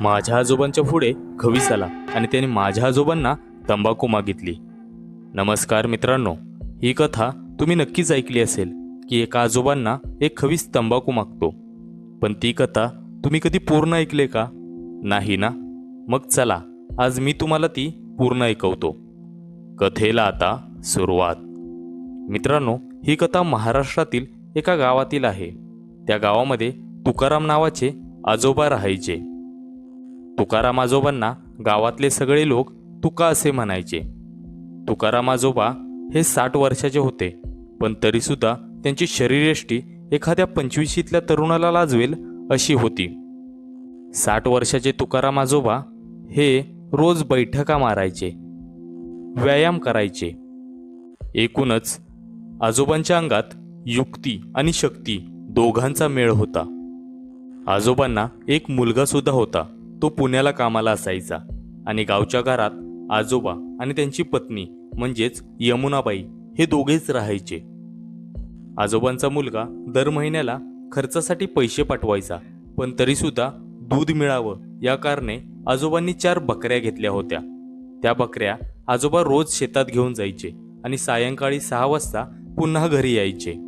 माझ्या आजोबांच्या पुढे खवीस आला आणि त्याने माझ्या आजोबांना तंबाखू मागितली. नमस्कार मित्रांनो ही कथा तुम्ही नक्कीच ऐकली असेल की एका आजोबांना एक खवीस तंबाखू मागतो. पण ती कथा तुम्ही कधी पूर्ण ऐकले का? नाही ना? मग चला आज मी तुम्हाला ती पूर्ण ऐकवतो. कथेला आता सुरुवात. मित्रांनो ही कथा महाराष्ट्रातील एका गावातील आहे. त्या गावामध्ये तुकाराम नावाचे आजोबा राहायचे. तुकाराम आजोबांना गावातले सगळे लोक तुका असे म्हणायचे. तुकाराम आजोबा हे साठ वर्षाचे होते पण तरीसुद्धा त्यांची शरीरयष्टी एखाद्या पंचवीशीतल्या तरुणाला लाजवेल अशी होती. साठ वर्षाचे तुकाराम आजोबा हे रोज बैठका मारायचे व्यायाम करायचे. एकूणच आजोबांच्या अंगात युक्ती आणि शक्ती दोघांचा मेळ होता. आजोबांना एक मुलगा सुद्धा होता. तो पुण्याला कामाला असायचा. आणि गावच्या घरात आजोबा आणि त्यांची पत्नी म्हणजेच यमुनाबाई हे दोघेच राहायचे. आजोबांचा मुलगा दर महिन्याला खर्चासाठी पैसे पाठवायचा पण तरीसुद्धा दूध मिळावं या कारणे आजोबांनी चार बकऱ्या घेतल्या होत्या. त्या बकऱ्या आजोबा रोज शेतात घेऊन जायचे आणि सायंकाळी सहा वाजता पुन्हा घरी यायचे.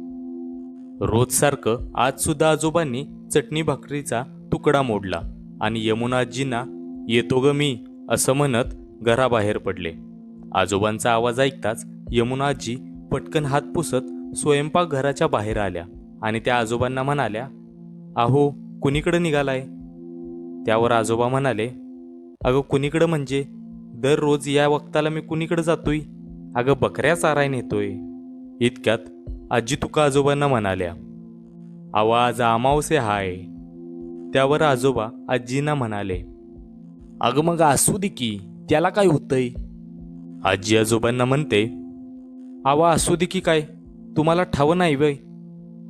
रोजसारखं आजसुद्धा आजोबांनी चटणी भाकरीचा तुकडा मोडला आणि यमुनाजींना येतो ग मी असं म्हणत घराबाहेर पडले. आजोबांचा आवाज ऐकताच यमुनाजी पटकन हात पुसत स्वयंपाकघराच्या बाहेर आल्या आणि त्या आजोबांना म्हणाल्या आहो कुणीकडं निघालाय? त्यावर आजोबा म्हणाले अगं कुणीकडं म्हणजे? दररोज या वक्ताला मी कुणीकडं जातोय? अगं बकऱ्या चाराय नेतोय. इतक्यात आजी तुका आजोबांना म्हणाल्या आवाज अमावसे हाय. त्यावर आजोबा आजींना म्हणाले अगं मग असू दे की त्याला काय होतंय? आजी आजोबांना म्हणते आवा असू दे की काय तुम्हाला ठाव नाही वय.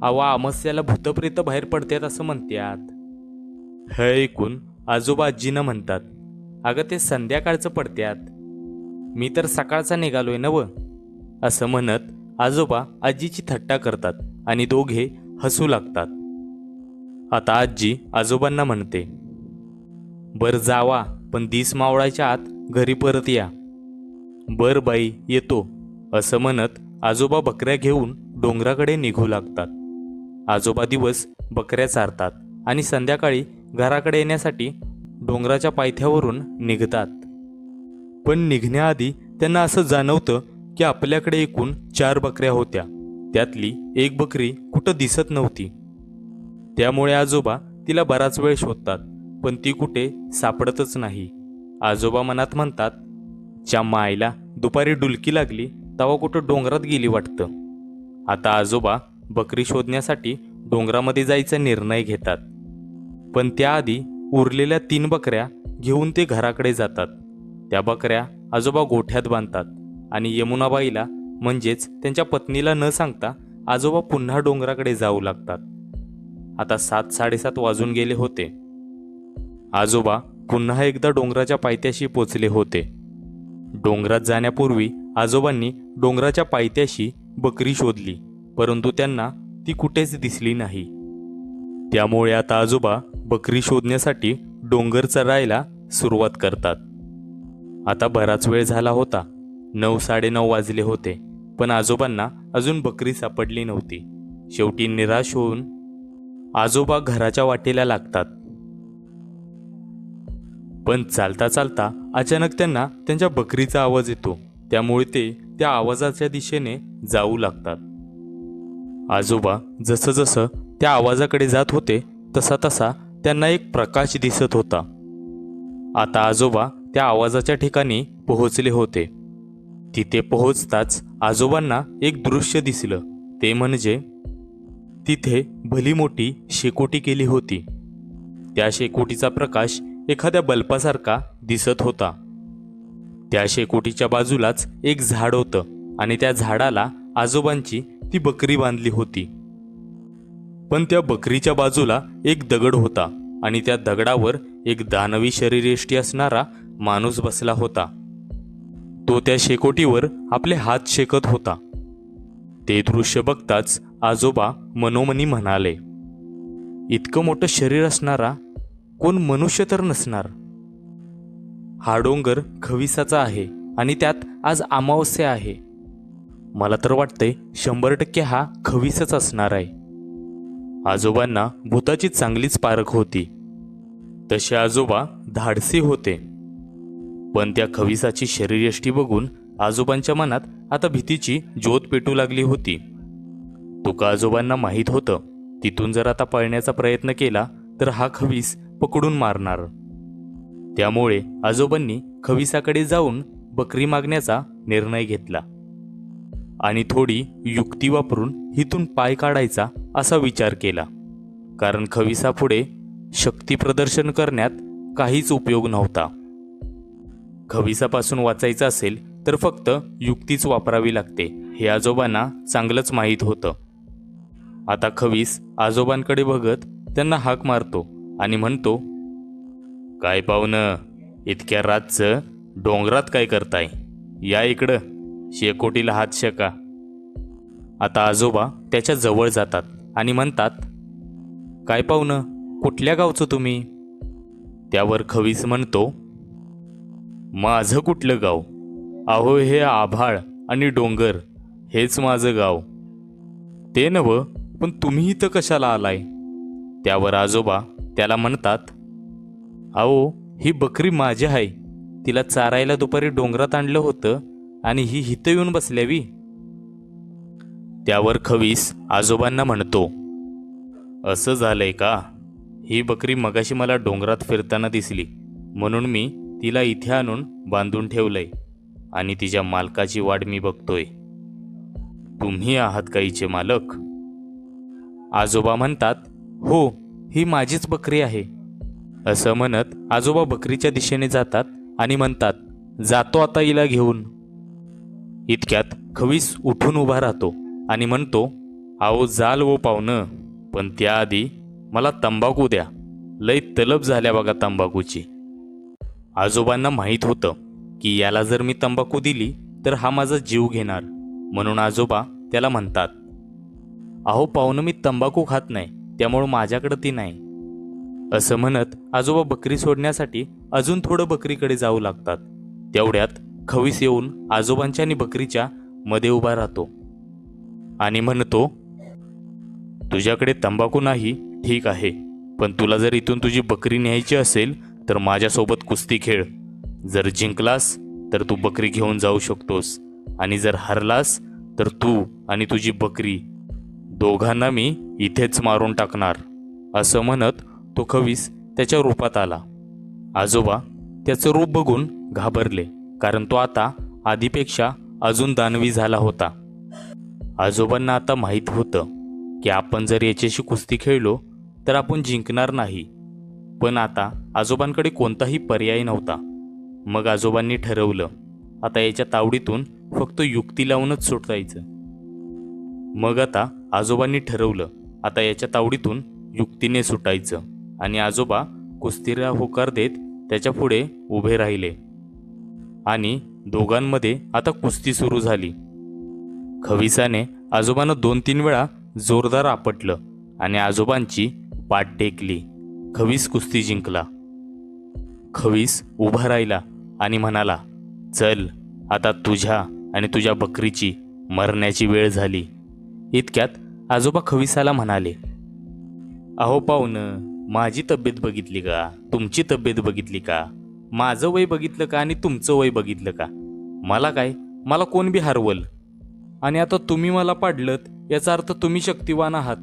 आवा अमस्याला भूतप्रेत बाहेर पडतात असं म्हणतात हे ऐकून आजोबा आजीनं म्हणतात अगं ते संध्याकाळचं पडत्यात. मी तर सकाळचा निघालोय नव असं म्हणत आजोबा आजीची थट्टा करतात आणि दोघे हसू लागतात. आता आजी आजोबांना म्हणते बर जावा पण दिस मावळाच्या आत घरी परत या. बर बाई येतो असं म्हणत आजोबा बकऱ्या घेऊन डोंगराकडे निघू लागतात. आजोबा दिवस बकऱ्या चारतात आणि संध्याकाळी घराकडे येण्यासाठी डोंगराच्या पायथ्यावरून निघतात. पण निघण्याआधी त्यांना असं जाणवतं की आपल्याकडे एकूण चार बकऱ्या होत्या. त्यातली एक बकरी कुठं दिसत नव्हती. त्यामुळे आजोबा तिला बराच वेळ शोधतात पण ती कुठे सापडतच नाही. आजोबा मनात म्हणतात च्या मायला दुपारी डुलकी लागली तवा कुठं डोंगरात गेली वाटतं. आता आजोबा बकरी शोधण्यासाठी डोंगरामध्ये जायचा निर्णय घेतात. पण त्याआधी उरलेल्या तीन बकऱ्या घेऊन ते घराकडे जातात. त्या बकऱ्या आजोबा गोठ्यात बांधतात. आणि यमुनाबाईला म्हणजेच त्यांच्या पत्नीला न सांगता आजोबा पुन्हा डोंगराकडे जाऊ लागतात. आता सात साडेसात वाजून गेले होते. आजोबा पुन्हा एकदा डोंगराच्या पायथ्याशी पोचले होते. डोंगरात जाण्यापूर्वी आजोबांनी डोंगराच्या पायथ्याशी बकरी शोधली परंतु त्यांना ती कुठेच दिसली नाही. त्यामुळे आता आजोबा बकरी शोधण्यासाठी डोंगर चरायला सुरुवात करतात. आता बराच वेळ झाला होता. नऊ साडेनऊ वाजले होते पण आजोबांना अजून बकरी सापडली नव्हती. शेवटी निराश होऊन आजोबा घराच्या वाटेला लागतात. पण चालता चालता अचानक त्यांना त्यांच्या बकरीचा आवाज येतो. त्यामुळे ते त्या आवाजाच्या दिशेने जाऊ लागतात. आजोबा जसं जसं त्या आवाजाकडे जात होते तसा तसा त्यांना एक प्रकाश दिसत होता. आता आजोबा त्या आवाजाच्या ठिकाणी पोहोचले होते. तिथे पोहोचताच आजोबांना एक दृश्य दिसलं. ते म्हणजे तिथे भली मोठी शेकोटी केली होती. त्या शेकोटीचा प्रकाश एखाद्या बल्बासारखा दिसत होता. त्या शेकोटीच्या बाजूलाच एक झाड होतं आणि त्या झाडाला आजोबांची ती बकरी बांधली होती. पण त्या बकरीच्या बाजूला एक दगड होता आणि त्या दगडावर एक दानवी शरीरेष्टी असणारा माणूस बसला होता. तो त्या शेकोटीवर आपले हात शेकत होता. ते दृश्य बघताच आजोबा मनोमनी म्हणाले इतकं मोठं शरीर असणारा कोण मनुष्य तर नसणार? हा डोंगर खविसाचा आहे आणि त्यात आज अमावस्या आहे. मला तर वाटतंय शंभर टक्के हा खविसच असणार आहे. आजोबांना भूताची चांगलीच पारख होती. तसे आजोबा धाडसी होते. पण त्या खविसाची शरीरयष्टी बघून आजोबांच्या मनात आता भीतीची ज्योत पेटू लागली होती. तुका आजोबांना माहीत होतं तिथून जर आता पळण्याचा प्रयत्न केला तर हा खवीस पकडून मारणार. त्यामुळे आजोबांनी खविसाकडे जाऊन बकरी मागण्याचा निर्णय घेतला. आणि थोडी युक्ती वापरून हिथून पाय काढायचा असा विचार केला. कारण खविसापुढे शक्ती प्रदर्शन करण्यात काहीच उपयोग नव्हता. खविसापासून वाचायचं असेल तर फक्त युक्तीच वापरावी लागते. हे आजोबांना चांगलंच माहीत होतं. आता खवीस आजोबांकडे बघत त्यांना हाक मारतो आणि म्हणतो काय पाहुणं इतक्या रातचं डोंगरात काय करताय? या इकडं शेकोटीला हात शेका. आता आजोबा त्याच्याजवळ जातात आणि म्हणतात काय पाहुणं कुठल्या गावचं तुम्ही? त्यावर खवीस म्हणतो माझं कुठलं गाव? अहो हे आभाळ आणि डोंगर हेच माझं गाव. ते नवं पण तुम्ही इथं कशाला आलाय? त्यावर आजोबा त्याला म्हणतात अहो ही बकरी माझी आहे. तिला चारायला दुपारी डोंगरात आणलं होतं आणि ही हिथं येऊन बसल्यावी. त्यावर खवीस आजोबांना म्हणतो असं झालंय का? ही बकरी मगाशी मला डोंगरात फिरताना दिसली. म्हणून मी तिला इथे आणून बांधून ठेवलंय आणि तिच्या मालकाची वाट मी बघतोय. तुम्ही आहात काहीचे मालक. आजोबा म्हणतात हो ही माझीच बकरी आहे. असं म्हणत आजोबा बकरीच्या दिशेने जातात आणि म्हणतात जातो आता हिला घेऊन. इतक्यात खवीस उठून उभा राहतो आणि म्हणतो आहो जाल वो पाहुणं पण त्याआधी मला तंबाखू द्या. लय तलब झाल्या बघा तंबाखूची. आजोबांना माहीत होतं की याला जर मी तंबाखू दिली तर हा माझा जीव घेणार. म्हणून आजोबा त्याला म्हणतात अहो पाहुणं मी तंबाखू खात नाही त्यामुळं माझ्याकडं ती नाही. असं म्हणत आजोबा बकरी सोडण्यासाठी अजून थोडं बकरीकडे जाऊ लागतात. तेवढ्यात खवीस येऊन आजोबांच्या आणि बकरीच्या मध्ये उभा राहतो आणि म्हणतो तुझ्याकडे तंबाखू नाही ठीक आहे. पण तुला जर इथून तुझी बकरी न्यायची असेल तर माझ्यासोबत कुस्ती खेळ. जर जिंकलास तर तू बकरी घेऊन जाऊ शकतोस. आणि जर हरलास तर तू आणि तुझी बकरी. दोघांना मी इथेच मारून टाकणार असं म्हणत तो खवीस त्याच्या रूपात आला. आजोबा त्याचं रूप बघून घाबरले कारण तो आता आधीपेक्षा अजून दानवी झाला होता. आजोबांना आता माहीत होतं की आपण जर याच्याशी कुस्ती खेळलो तर आपण जिंकणार नाही. पण आता आजोबांकडे कोणताही पर्याय नव्हता. मग आजोबांनी ठरवलं आता याच्या तावडीतून फक्त युक्ती लावूनच सुटायचं मग आता आजोबांनी ठरवलं आता याच्या तावडीतून युक्तीने सुटायचं आणि आजोबा कुस्तीला होकार देत त्याच्या पुढे उभे राहिले. आणि दोघांमध्ये आता कुस्ती सुरू झाली. खविसाने आजोबांना दोन तीन वेळा जोरदार आपटलं आणि आजोबांची पाठ टेकली. खवीस कुस्ती जिंकला. खवीस उभा राहिला आणि म्हणाला चल आता तुझ्या आणि तुझ्या बकरीची मरण्याची वेळ झाली. इतक्यात आजोबा खविसाला म्हणाले अहो पाहुणं माझी तब्येत बघितली का? तुमची तब्येत बघितली का? माझं वय बघितलं का आणि तुमचं वय बघितलं का? मला काय? मला कोण बी हरवल? आणि आता तुम्ही मला पाडलत याचा अर्थ तुम्ही शक्तिवान आहात.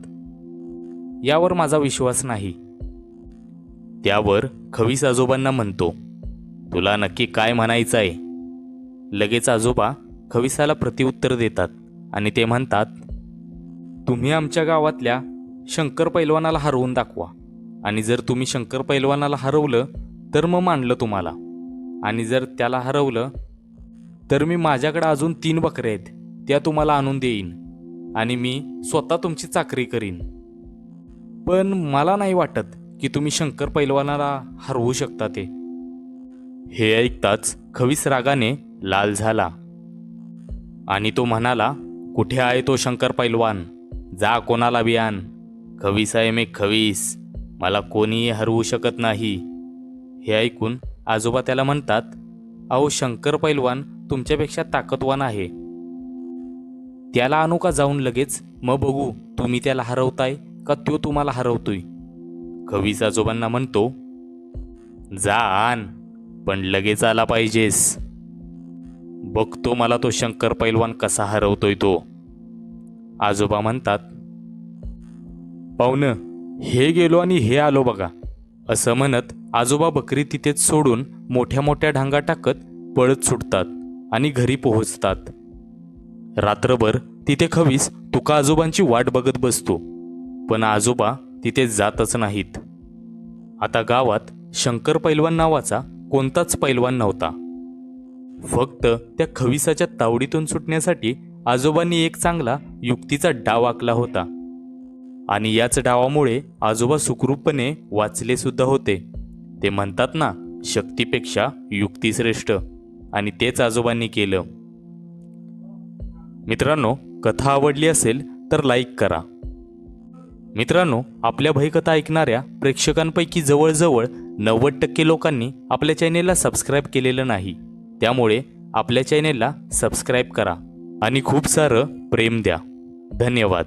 यावर माझा विश्वास नाही. त्यावर खवीस आजोबांना म्हणतो तुला नक्की काय म्हणायचं आहे लगेच आजोबा खविसाला प्रतिउत्तर देतात आणि ते म्हणतात तुम्ही आमच्या गावातल्या शंकर पैलवानाला हरवून दाखवा. आणि जर तुम्ही शंकर पैलवानाला हरवलं तर मग मानलं तुम्हाला. आणि जर त्याला हरवलं तर मी माझ्याकडं अजून तीन बकऱ्या आहेत त्या तुम्हाला आणून देईन. आणि मी स्वतः तुमची चाकरी करीन. पण मला नाही वाटत की तुम्ही शंकर पैलवानाला हरवू शकता ते. हे ऐकताच खवीस रागाने लाल झाला. आणि तो म्हणाला कुठे आहे तो शंकर पैलवान? जा कोणाला बियान खवीस आहे मी खवीस. मला कोणीही हरवू शकत नाही. हे ऐकून आजोबा त्याला म्हणतात अहो शंकर पैलवान तुमच्यापेक्षा ताकदवान आहे. त्याला आणू का जाऊन लगेच? मग बघू तुम्ही त्याला हरवताय का तो तुम्हाला हरवतोय? कवीस आजोबांना म्हणतो जा आण पण लगेच आला पाहिजेस. बघतो मला तो शंकर पैलवान कसा हरवतोय तो. आजोबा म्हणतात पाहुणं हे गेलो आणि हे आलो बघा. असं म्हणत आजोबा बकरी तिथेच सोडून मोठ्या मोठ्या ढांगा टाकत पळत सुटतात आणि घरी पोहोचतात. रात्रभर तिथे खवीस तुका आजोबांची वाट बघत बसतो. पण आजोबा तिथे जातच नाहीत. आता गावात शंकर पैलवान नावाचा कोणताच पैलवान नव्हता. फक्त त्या खविसाच्या तावडीतून सुटण्यासाठी आजोबांनी एक चांगला युक्तीचा डाव आखला होता. आणि याच डावामुळे आजोबा सुखरूपपणे वाचले सुद्धा होते. ते म्हणतात ना शक्तीपेक्षा युक्ती श्रेष्ठ. आणि तेच आजोबांनी केलं. मित्रांनो कथा आवडली असेल तर लाईक करा. मित्रांनो आपल्या भयकथा ऐकणाऱ्या प्रेक्षकांपैकी जवळजवळ नव्वद टक्के लोकांनी आपल्या चॅनेलला सबस्क्राईब केलेलं नाही. त्यामुळे आपल्या चॅनेलला सबस्क्राईब करा आणि खूप सारं प्रेम द्या. धन्यवाद.